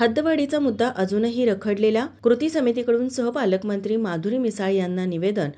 हद्दवाढीचा मुद्दा अजूनही रखडलेला कृती समितीकडून सहपालकमंत्री माधुरी मिसाळ यांना निवेदन.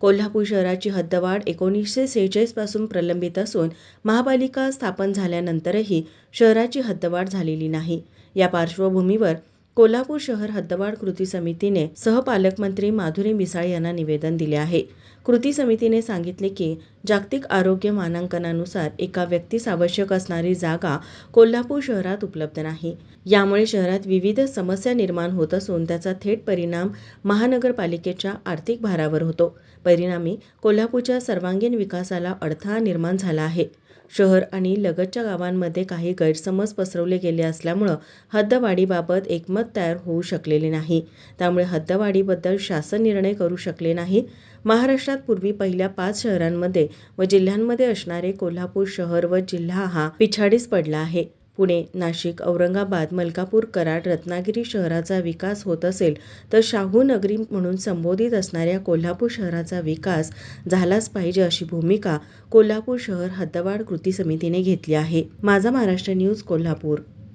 कोल्हापूर शहराची हद्दवाढ एकोणीसशे सेहेचाळीसपासून प्रलंबित असून महापालिका स्थापन झाल्यानंतरही शहराची हद्दवाढ झालेली नाही. या पार्श्वभूमीवर कोल्हापूर शहर हद्दवाढ कृती समितीने सहपालकमंत्री माधुरी मिसाळ यांना निवेदन दिले आहे. कृती समितीने सांगितले की जागतिक आरोग्य मानांकनानुसार एका व्यक्तीस आवश्यक असणारी जागा कोल्हापूर शहरात उपलब्ध नाही. यामुळे शहरात विविध समस्या निर्माण होत असून त्याचा थेट परिणाम महानगरपालिकेच्या आर्थिक भारावर होतो. परिणामी कोल्हापूरच्या सर्वांगीण विकासाला अडथळा निर्माण झाला आहे. शहर आणि लगतच्या गावांमध्ये काही गैरसमज पसरवले गेले असल्यामुळं हद्दवाढीबाबत एकमत तयार होऊ शकलेले नाही. त्यामुळे हद्दवाढीबद्दल शासन निर्णय करू शकले नाही. महाराष्ट्रात पूर्वी पहिल्या पाच शहरांमध्ये व जिल्ह्यांमध्ये असणारे कोल्हापूर शहर व जिल्हा हा पिछाडीस पडला आहे. पुणे नाशिक औरंगाबाद मलकापूर कराड रत्नागिरी शहराचा विकास होत असेल तर शाहू नगरी म्हणून संबोधित असणाऱ्या कोल्हापूर शहराचा विकास झालाच पाहिजे अशी भूमिका कोल्हापूर शहर हद्दवाढ कृती समितीने घेतली आहे. माझा महाराष्ट्र न्यूज कोल्हापूर.